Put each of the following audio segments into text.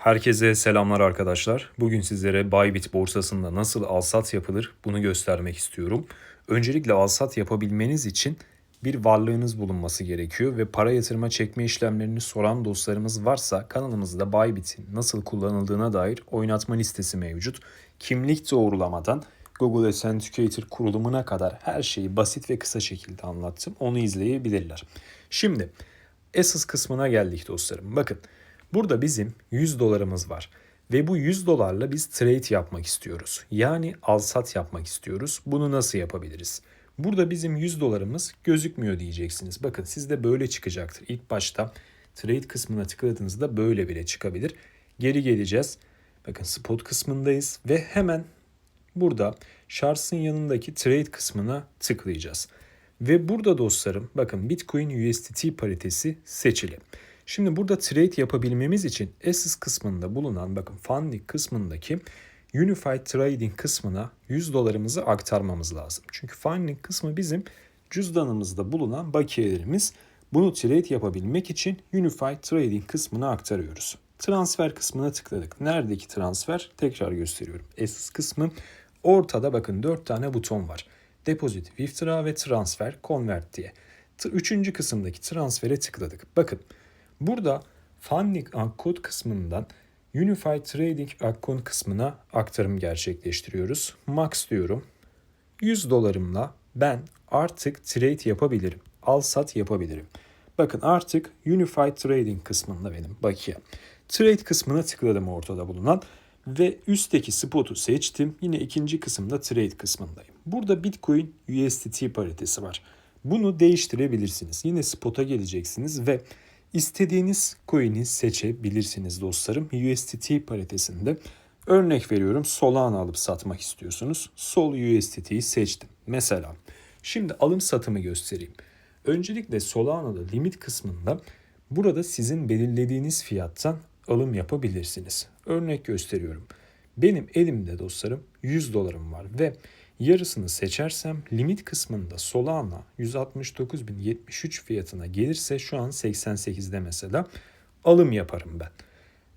Herkese selamlar arkadaşlar. Bugün sizlere Bybit borsasında nasıl alsat yapılır bunu göstermek istiyorum. Öncelikle alsat yapabilmeniz için bir varlığınız bulunması gerekiyor ve para yatırma çekme işlemlerini soran dostlarımız varsa kanalımızda Bybit'in nasıl kullanıldığına dair oynatma listesi mevcut. Kimlik doğrulamadan Google Authenticator kurulumuna kadar her şeyi basit ve kısa şekilde anlattım. Onu izleyebilirler. Şimdi Essence kısmına geldik dostlarım. Bakın burada bizim 100 dolarımız var. Ve bu 100 dolarla biz trade yapmak istiyoruz. Yani al-sat yapmak istiyoruz. Bunu nasıl yapabiliriz? Burada bizim 100 dolarımız gözükmüyor diyeceksiniz. Bakın sizde böyle çıkacaktır. İlk başta trade kısmına tıkladığınızda böyle bile çıkabilir. Geri geleceğiz. Bakın spot kısmındayız ve hemen burada Shars'ın yanındaki trade kısmına tıklayacağız. Ve burada dostlarım bakın Bitcoin USDT paritesi seçili. Şimdi burada trade yapabilmemiz için Essence kısmında bulunan bakın funding kısmındaki Unified Trading kısmına 100 dolarımızı aktarmamız lazım. Çünkü funding kısmı bizim cüzdanımızda bulunan bakiyelerimiz. Bunu trade yapabilmek için Unified Trading kısmına aktarıyoruz. Transfer kısmına tıkladık. Neredeki transfer? Tekrar gösteriyorum. Essence kısmı ortada bakın 4 tane buton var. Deposit, withdraw ve transfer, convert diye. Üçüncü kısımdaki transfere tıkladık. Bakın burada funding account kısmından Unified Trading Account kısmına aktarım gerçekleştiriyoruz. Max diyorum. 100 dolarımla ben artık trade yapabilirim. Al sat yapabilirim. Bakın artık Unified Trading kısmında benim bakiye. Trade kısmına tıkladım ortada bulunan ve üstteki spotu seçtim. Yine ikinci kısımda trade kısmındayım. Burada Bitcoin USDT paritesi var. Bunu değiştirebilirsiniz. Yine spota geleceksiniz ve istediğiniz coin'i seçebilirsiniz dostlarım. USDT paritesinde örnek veriyorum Solana alıp satmak istiyorsunuz. Sol USDT'yi seçtim. Mesela şimdi alım satımı göstereyim. Öncelikle Solana'da limit kısmında burada sizin belirlediğiniz fiyattan alım yapabilirsiniz. Örnek gösteriyorum. Benim elimde dostlarım 100 dolarım var ve yarısını seçersem limit kısmında Solana 169.073 fiyatına gelirse şu an 88'de mesela alım yaparım ben.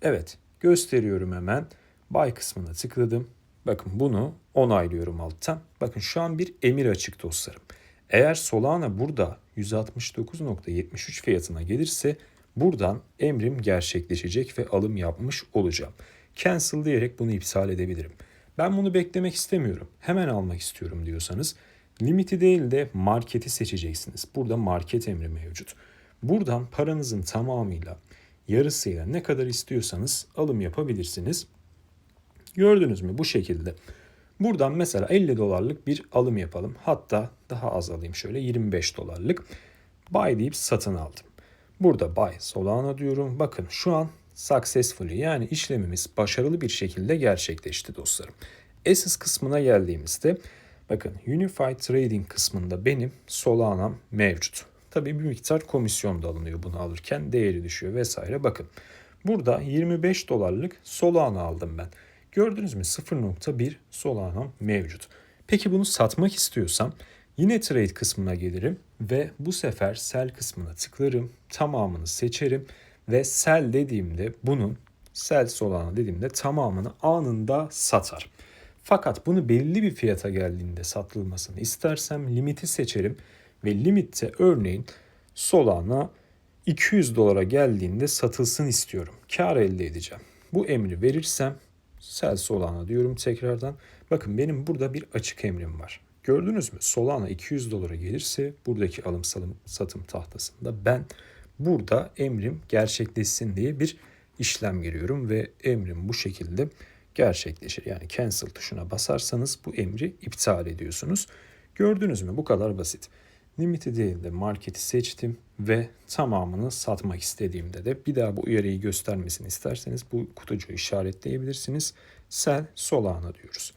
Evet gösteriyorum hemen. Buy kısmına tıkladım. Bakın bunu onaylıyorum alttan. Bakın şu an bir emir açık dostlarım. Eğer Solana burada 169.73 fiyatına gelirse buradan emrim gerçekleşecek ve alım yapmış olacağım. Cancel diyerek bunu iptal edebilirim. Ben bunu beklemek istemiyorum. Hemen almak istiyorum diyorsanız limiti değil de marketi seçeceksiniz. Burada market emri mevcut. Buradan paranızın tamamıyla yarısıyla ne kadar istiyorsanız alım yapabilirsiniz. Gördünüz mü bu şekilde. Buradan mesela 50 dolarlık bir alım yapalım. Hatta daha az alayım şöyle 25 dolarlık. Buy deyip satın aldım. Burada buy Solana diyorum. Bakın şu an successfully yani işlemimiz başarılı bir şekilde gerçekleşti dostlarım. Essence kısmına geldiğimizde bakın Unified Trading kısmında benim Solana'm mevcut. Tabii bir miktar komisyon da alınıyor bunu alırken değeri düşüyor vesaire. Bakın burada 25 dolarlık Solana aldım ben. Gördünüz mü 0.1 Solana'm mevcut. Peki bunu satmak istiyorsam yine trade kısmına gelirim ve bu sefer sell kısmına tıklarım. Tamamını seçerim ve sell dediğimde bunun sell Solana dediğimde tamamını anında satar. Fakat bunu belli bir fiyata geldiğinde satılmasını istersem limiti seçerim ve limitte örneğin Solana 200 dolara geldiğinde satılsın istiyorum. Kar elde edeceğim. Bu emri verirsem sell Solana diyorum tekrardan. Bakın benim burada bir açık emrim var. Gördünüz mü? Solana 200 dolara gelirse buradaki alım satım tahtasında ben burada emrim gerçekleşsin diye bir işlem giriyorum ve emrim bu şekilde gerçekleşir. Yani cancel tuşuna basarsanız bu emri iptal ediyorsunuz. Gördünüz mü? Bu kadar basit. Limiti değil de marketi seçtim ve tamamını satmak istediğimde de bir daha bu uyarıyı göstermesini isterseniz bu kutucuğu işaretleyebilirsiniz. Sell Solana diyoruz.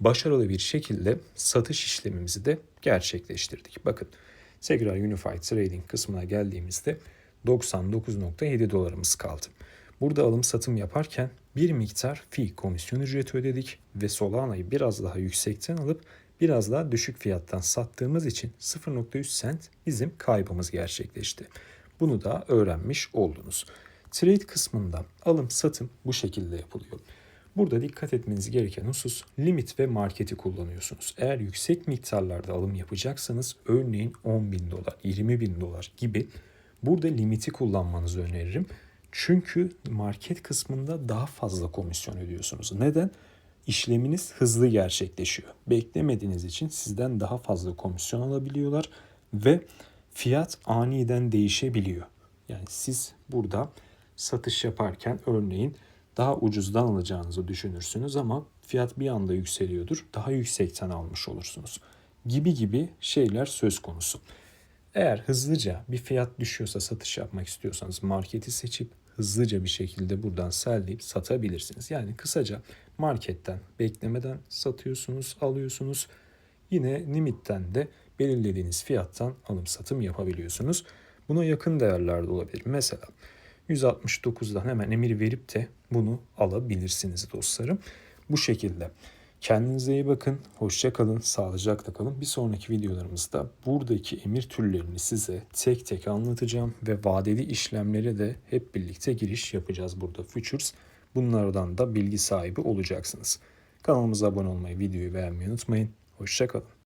Başarılı bir şekilde satış işlemimizi de gerçekleştirdik. Bakın tekrar Unified Trading kısmına geldiğimizde 99.7 dolarımız kaldı. Burada alım satım yaparken bir miktar fee komisyon ücreti ödedik ve Solana'yı biraz daha yüksekten alıp biraz daha düşük fiyattan sattığımız için 0.3 cent bizim kaybımız gerçekleşti. Bunu da öğrenmiş oldunuz. Trade kısmında alım satım bu şekilde yapılıyor. Burada dikkat etmeniz gereken husus limit ve marketi kullanıyorsunuz. Eğer yüksek miktarlarda alım yapacaksanız örneğin 10 bin dolar, 20 bin dolar gibi burada limiti kullanmanızı öneririm. Çünkü market kısmında daha fazla komisyon ödüyorsunuz. Neden? İşleminiz hızlı gerçekleşiyor. Beklemediğiniz için sizden daha fazla komisyon alabiliyorlar ve fiyat aniden değişebiliyor. Yani siz burada satış yaparken örneğin daha ucuzdan alacağınızı düşünürsünüz ama fiyat bir anda yükseliyordur. Daha yüksekten almış olursunuz. Gibi gibi şeyler söz konusu. Eğer hızlıca bir fiyat düşüyorsa satış yapmak istiyorsanız marketi seçip hızlıca bir şekilde buradan selleyip satabilirsiniz. Yani kısaca marketten beklemeden satıyorsunuz, alıyorsunuz. Yine limitten de belirlediğiniz fiyattan alım satım yapabiliyorsunuz. Buna yakın değerler de olabilir. Mesela 169'dan hemen emir verip de bunu alabilirsiniz dostlarım. Bu şekilde. Kendinize iyi bakın. Hoşça kalın. Sağlıcakla kalın. Bir sonraki videolarımızda buradaki emir türlerini size tek tek anlatacağım ve vadeli işlemlere de hep birlikte giriş yapacağız burada Futures. Bunlardan da bilgi sahibi olacaksınız. Kanalımıza abone olmayı, videoyu beğenmeyi unutmayın. Hoşça kalın.